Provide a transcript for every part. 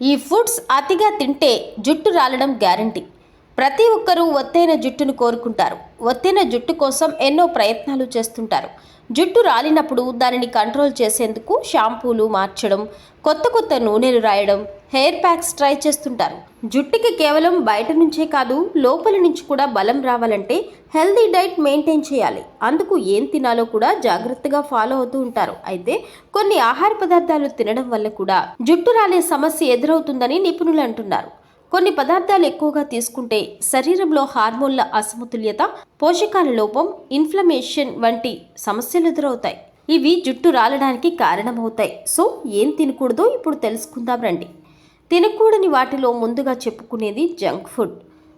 ఈ ఫుడ్స్ అతిగా తింటే జుట్టు రాలడం గ్యారంటీ. ప్రతి ఒక్కరూ ఒత్తైన జుట్టును కోరుకుంటారు. ఒత్తైన జుట్టు కోసం ఎన్నో ప్రయత్నాలు చేస్తుంటారు. జుట్టు రాలినప్పుడు దానిని కంట్రోల్ చేసేందుకు షాంపూలు మార్చడం కొత్త కొత్త నూనెలు రాయడం హెయిర్ ప్యాక్స్ ట్రై చేస్తుంటారు. జుట్టుకి కేవలం బయట నుంచే కాదు లోపల నుంచి కూడా బలం రావాలంటే హెల్దీ డైట్ మెయింటైన్ చేయాలి. అందుకు ఏం తినాలో కూడా జాగ్రత్తగా ఫాలో అవుతూ ఉంటారు. అయితే కొన్ని ఆహార పదార్థాలు తినడం వల్ల కూడా జుట్టు రాలే సమస్య ఎదురవుతుందని నిపుణులు అంటున్నారు. కొన్ని పదార్థాలు ఎక్కువగా తీసుకుంటే శరీరంలో హార్మోన్ల అసమతుల్యత పోషకాల లోపం ఇన్ఫ్లమేషన్ వంటి సమస్యలు ఎదురవుతాయి. ఇవి జుట్టు రాలడానికి కారణమవుతాయి. సో ఏం తినకూడదో ఇప్పుడు తెలుసుకుందాం రండి. తినకూడని వాటిలో ముందుగా చెప్పుకునేది జంక్ ఫుడ్.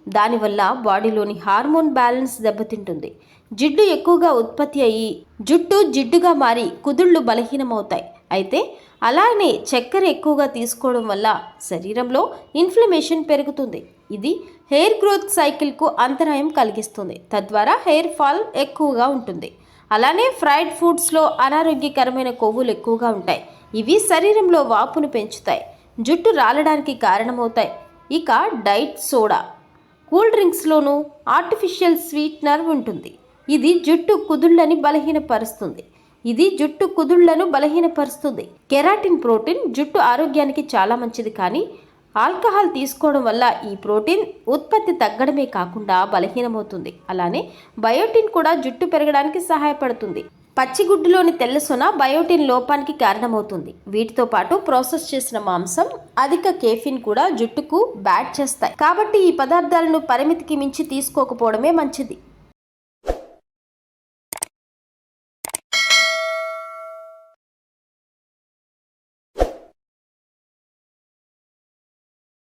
దానివల్ల బాడీలోని హార్మోన్ బ్యాలెన్స్ దెబ్బతింటుంది. జిడ్డు ఎక్కువగా ఉత్పత్తి అయ్యి జుట్టు జిడ్డుగా మారి కుదుళ్ళు బలహీనమవుతాయి. అయితే అలానే చక్కెర ఎక్కువగా తీసుకోవడం వల్ల శరీరంలో ఇన్ఫ్లమేషన్ పెరుగుతుంది. ఇది హెయిర్ గ్రోత్ సైకిల్కు అంతరాయం కలిగిస్తుంది. తద్వారా హెయిర్ ఫాల్ ఎక్కువగా ఉంటుంది. అలానే ఫ్రైడ్ ఫుడ్స్లో అనారోగ్యకరమైన కొవ్వులు ఎక్కువగా ఉంటాయి. ఇవి శరీరంలో వాపును పెంచుతాయి. జుట్టు రాలడానికి కారణమవుతాయి. ఇక డైట్ సోడా. కూల్ డ్రింక్స్లోనూ ఆర్టిఫిషియల్ స్వీట్నర్ ఉంటుంది. ఇది జుట్టు కుదుళ్ళని బలహీనపరుస్తుంది. ఇది జుట్టు కుదుళ్ళను బలహీనపరుస్తుంది. కెరాటిన్ ప్రోటీన్ జుట్టు ఆరోగ్యానికి చాలా మంచిది కానీ ఆల్కహాల్ తీసుకోవడం వల్ల ఈ ప్రోటీన్ ఉత్పత్తి తగ్గడమే కాకుండా బలహీనమవుతుంది. అలానే బయోటిన్ కూడా జుట్టు పెరగడానికి సహాయపడుతుంది. పచ్చిగుడ్డులోని తెల్లసొన బయోటిన్ లోపానికి కారణమవుతుంది. వీటితో పాటు ప్రాసెస్ చేసిన మాంసం అధిక కేఫిన్ కూడా జుట్టుకు బ్యాడ్ చేస్తాయి. కాబట్టి ఈ పదార్థాలను పరిమితికి మించి తీసుకోకపోవడమే మంచిది.